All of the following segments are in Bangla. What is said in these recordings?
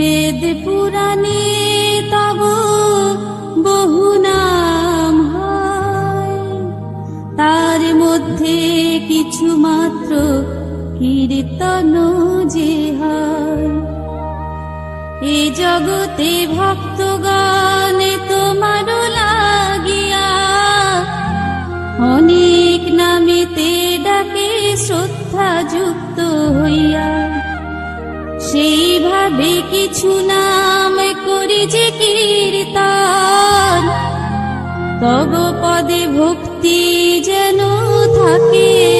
বেদ পুরাণে তব বহু নাম তার মধ্যে কিছু মাত্র কীর্তন যে হয়। এ জগতে ভক্তগণে তোমার লাগিয়া অনেক নামেতে ডাকে শ্রদ্ধা যুক্ত হইয়া। সেইভাবে কিছু নাম করি যে কীর্তন। তব পদে ভক্তি যেন থাকে।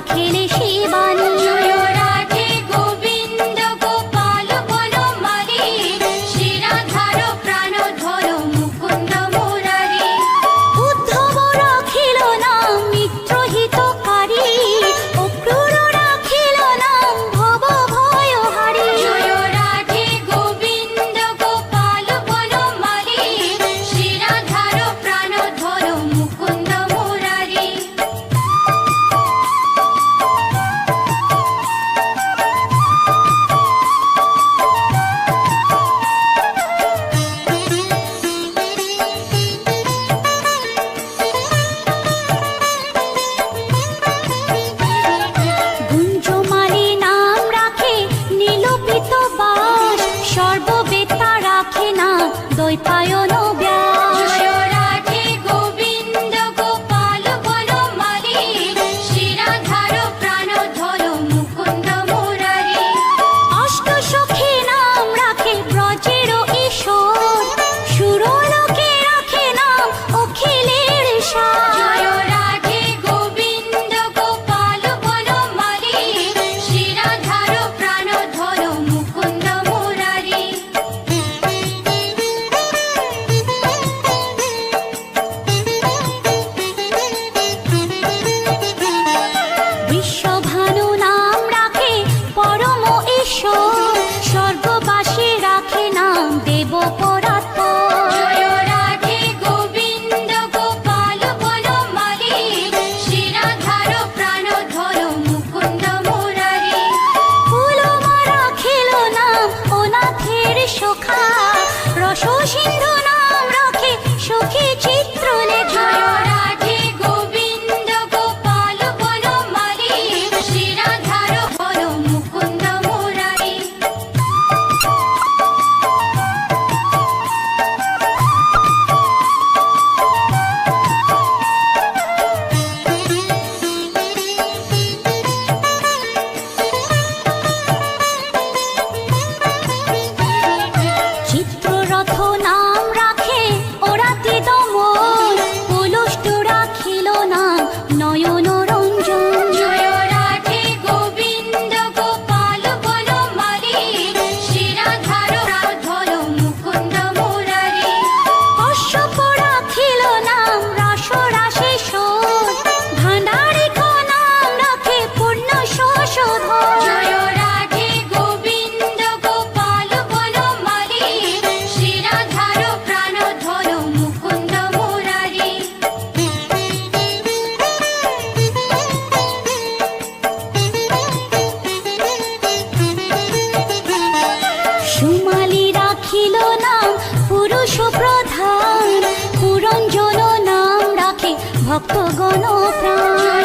রাখেন শিবা ভক্তগণ প্রাণ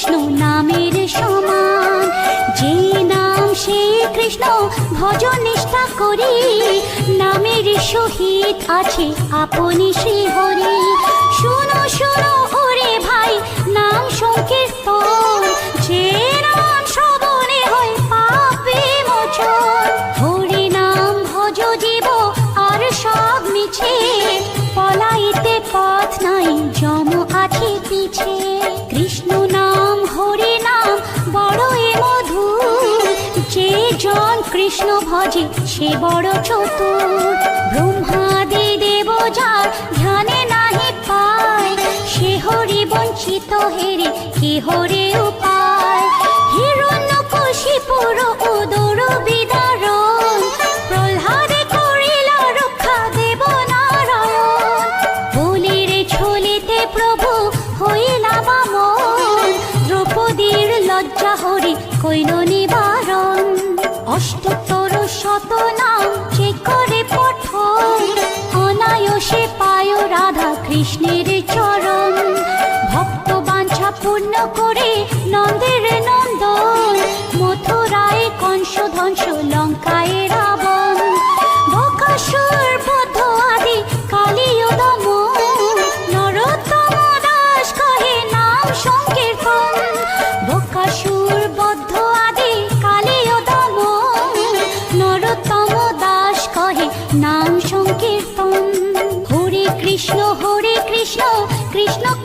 কৃষ্ণ নামের সমান। যে নাম সে কৃষ্ণ ভজন নিষ্ঠা করি। নামের সহিত আছে আপনি সে হরি। শুনো শুনো ওরে ভাই, নাম সংকীর্তন। সে বড় চতুর, ব্রহ্মাদি দেব যার ধ্যানে নাহি পায়। সে হরি বঞ্চিত হেরে, কে হরে উপায়? হিরণ্য কশিপুর উদর বিদারণ, প্রহ্লাদে করিলা রক্ষা দেব নারায়ণ। বলিরে ছলিতে প্রভু হইলা বামন, দ্রৌপদীর লজ্জা হরি কইল